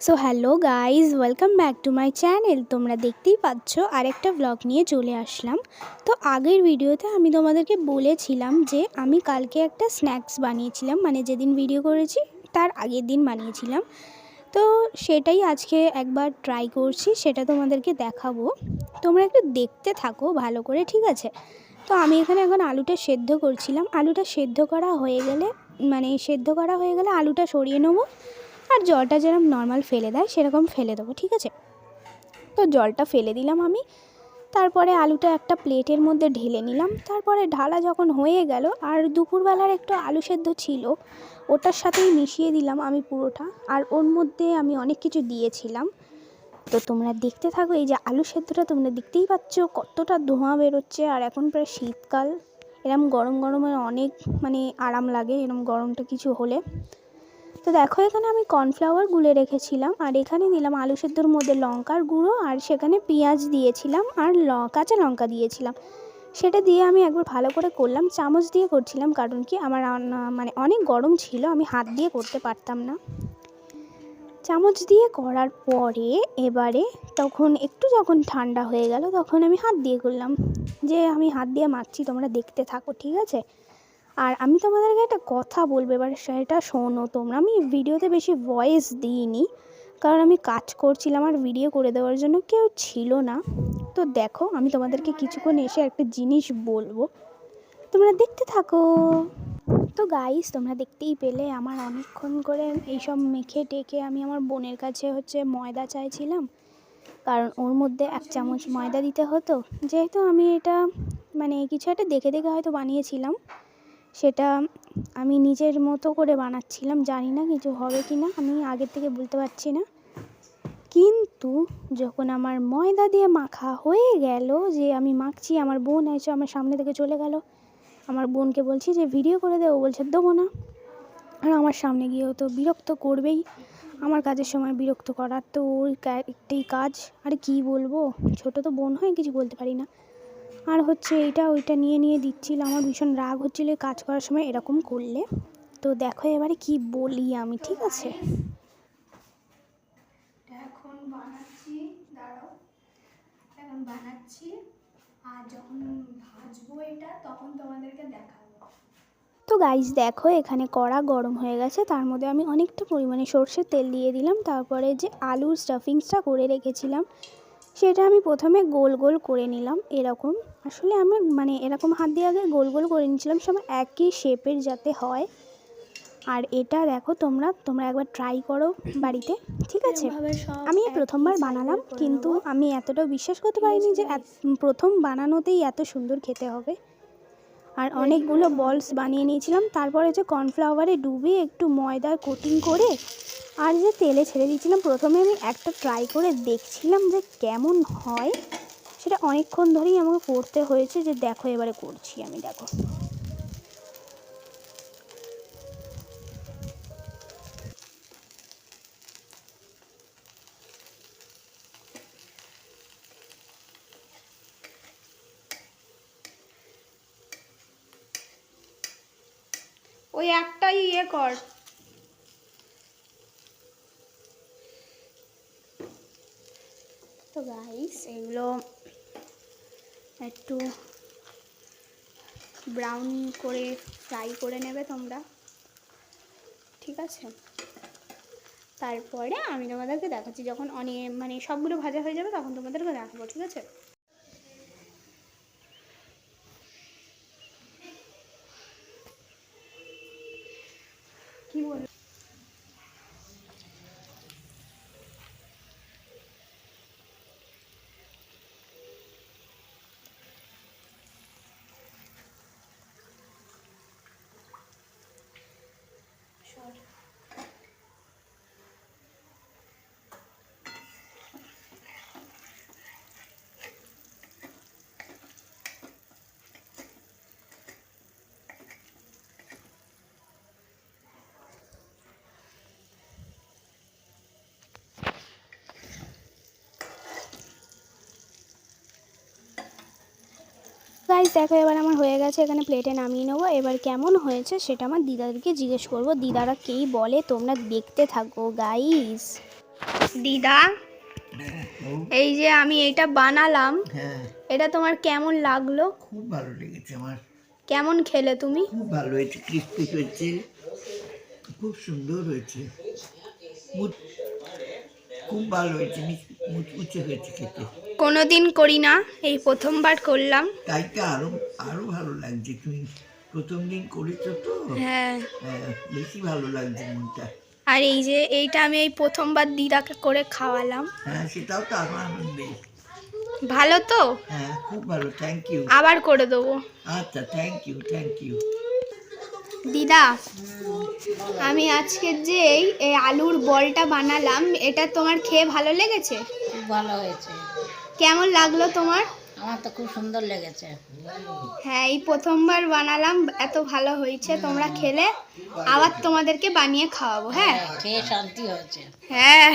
So hello guys welcome back to my channel তোমরা দেখতেই পাচ্ছ আরেকটা ব্লগ নিয়ে চলে আসলাম। তো আগের ভিডিওতে আমি তোমাদেরকে বলেছিলাম যে আমি কালকে একটা স্ন্যাক্স বানিয়েছিলাম মানে যেদিন ভিডিও করেছি তার আগের দিন বানিয়েছিলাম। তো সেটাই আজকে একবার ট্রাই করছি, সেটা তোমাদেরকে দেখাবো। তোমরা একটু দেখতে থাকো ভালো করে, ঠিক আছে? তো আমি এখানে এখন আলুটা সেদ্ধ করছিলাম। আলুটা সেদ্ধ করা হয়ে গেলে মানে সেদ্ধ করা হয়ে গেলে আলুটা সরিয়ে নেব। আর জলটা যেরকম নর্মাল ফেলে দেয়, সেরকম ফেলে দেবো, ঠিক আছে? তো জলটা ফেলে দিলাম আমি। তারপরে আলুটা একটা প্লেটের মধ্যে ঢেলে নিলাম। তারপরে ঢালা যখন হয়ে গেল, আর দুপুরবেলার একটু আলু সেদ্ধ ছিল, ওটার সাথেই মিশিয়ে দিলাম আমি পুরোটা। আর ওর মধ্যে আমি অনেক কিছু দিয়েছিলাম। তো তোমরা দেখতে থাকো, এই যে আলু সেদ্ধটা তোমরা দেখতেই পাচ্ছ, কতটা ধোঁয়া বেরোচ্ছে। আর এখন প্রায় শীতকাল, এরম গরম গরমে অনেক মানে আরাম লাগে, এরম গরমটা কিছু হলে। তো দেখো, এখানে আমি কর্নফ্লাওয়ার গুলে রেখেছিলাম, আর এখানে দিলাম আলু সেদ্ধর মধ্যে লঙ্কার গুঁড়ো, আর সেখানে পেঁয়াজ দিয়েছিলাম, আর ল, কাঁচা লঙ্কা দিয়েছিলাম। সেটা দিয়ে আমি একবার ভালো করে করলাম, চামচ দিয়ে করছিলাম, কারণ কি আমার মানে অনেক গরম ছিল, আমি হাত দিয়ে করতে পারতাম না। চামচ দিয়ে করার পরে এবারে তখন, একটু যখন ঠান্ডা হয়ে গেল, তখন আমি হাত দিয়ে করলাম। যে আমি হাত দিয়ে মাখছি, তোমরা দেখতে থাকো, ঠিক আছে? আর আমি তোমাদেরকে একটা কথা বলব, এবার সেটা শোনো তোমরা। আমি ভিডিওতে বেশি ভয়েস দিইনি, কারণ আমি কাজ করছিলাম আর ভিডিও করে দেওয়ার জন্য কেউ ছিল না। তো দেখো, আমি তোমাদেরকে কিছুক্ষণ এসে একটা জিনিস বলব। তোমরা দেখতে থাকো। তো গাইস তোমরা দেখতেই পেলে আমার অনেকক্ষণ করে এইসব মেখে টেকে আমি আমার বোনের কাছে হচ্ছে ময়দা চাইছিলাম। কারণ ওর মধ্যে এক চামচ ময়দা দিতে হতো। যেহেতু আমি এটা মানে কিছু একটা দেখে দেখে হয়তো বানিয়েছিলাম। সেটা আমি নিজের মতো করে বানাচ্ছিলাম, জানি না কিছু হবে কি না আমি আগের থেকে বলতে পারছি না। কিন্তু যখন আমার ময়দা দিয়ে মাখা হয়ে গেল যে আমি মাখছি, আমার বোন এসে আমার সামনে থেকে চলে গেল। আমার বোনকে বলছি যে, ভিডিও করে দে। ও বলছে, দেবো না। আর আমার সামনে গিয়েও তো বিরক্ত করবেই। আমার কাজের সময় বিরক্ত করার তো ওই কা- একটাই কাজ। আর কি বলব? ছোট তো বোন হয় কিছু বলতে পারি না। আর হচ্ছে এইটা ওইটা নিয়ে নিয়ে দিচ্ছিল। আমার ভীষণ রাগ হচ্ছিল কাজ করার সময় এরকম করলে। তো দেখো এবারে কি বলি আমি ঠিক আছে? এখন বানাচ্ছি দাঁড়াও। এখন বানাচ্ছি। আর যখন ভাজবো এটা তখন তোমাদেরকে দেখাবো। তো গাইস দেখো এখানে কড়া গরম হয়ে গেছে। তার মধ্যে আমি অনেকটা পরিমাণে সর্ষের তেল দিয়ে দিলাম। তারপরে যে আলুর স্টাফিংসটা করে রেখেছিলাম সেটা আমি প্রথমে গোল গোল করে নিলাম এরকম। আসলে আমি মানে এরকম হাত দিয়ে আগে গোল গোল করে নিয়েছিলাম সব একই শেপের যাতে হয়। আর এটা দেখো তোমরা তোমরা একবার ট্রাই করো বাড়িতে ঠিক আছে? আমি প্রথমবার বানালাম কিন্তু আমি এতটাও বিশ্বাস করতে পারিনি যে প্রথম বানানোতেই এত সুন্দর খেতে হবে। আর অনেকগুলো বলস বানিয়ে নিয়েছিলাম। তারপরে যে কর্নফ্লাওয়ারে ডুবে একটু ময়দার কোটিং করে আর যে তেলে ছেড়ে দিয়েছিলাম, প্রথমে আমি একটা ট্রাই করে দেখছিলাম যে কেমন হয়। সেটা অনেকক্ষণ ধরেই আমাকে করতে হয়েছে যে দেখো এবারে করছি আমি, দেখো। ওই একটাই ইয়ে কর। তো গাইস এগুলো একটু ব্রাউন করে ফ্রাই করে নেবে তোমরা। ঠিক আছে? তারপরে আমি তোমাদেরকে দেখাচ্ছি, যখন অনেক মানে সবগুলো ভাজা হয়ে যাবে, তখন তোমাদেরকে দেখাবো, ঠিক আছে কি বল গাইস দেখো এবার আমার হয়ে গেছে এখানে প্লেটে নামিয়ে নেব। এবার কেমন হয়েছে সেটা আমার দিদাদেরকে জিজ্ঞেস করব। দিদারা কেই বলে তোমরা দেখতে থাকো গাইস দিদা এই যে আমি এটা বানালাম হ্যাঁ। এটা তোমার কেমন লাগল? খুব ভালো লেগেছে আমার। কেমন খেলে তুমি? খুব ভালো হয়েছে ক্রিস্পি হয়েছে। খুব সুন্দর হয়েছে। খুব ভালো হয়েছে মিচ- মুচমুচে হয়েছে খেতে। কোনোদিন করি না এই প্রথমবার করলাম। তাই তো আরও আরও ভালো লাগছে তুমি প্রথম দিন করেছ তো? হ্যাঁ। হ্যাঁ বেশি ভালো লাগছে মনটা। আর এই যে এইটা আমি এই প্রথমবার দিদাকে করে খাওয়ালাম। হ্যাঁ সেটাও তো আরও আনন্দে। ভালো তো? হ্যাঁ খুব ভালো থ্যাংক ইউ আবার করে দেবো। আচ্ছা থ্যাংক ইউ থ্যাংক ইউ দিদা আমি আজকের যে এই আলুর বলটা বানালাম এটা তোমার খেয়ে ভালো লেগেছে? খুব ভালো হয়েছে। কেমন লাগল তোমার? আমার তো খুব সুন্দর লেগেছে। হ্যাঁ এই প্রথমবার বানালাম এত ভালো হয়েছে তোমরা খেলে আবার তোমাদেরকে বানিয়ে খাওয়াবো হ্যাঁ? হ্যাঁ, খেয়ে শান্তি হয়েছে। হ্যাঁ।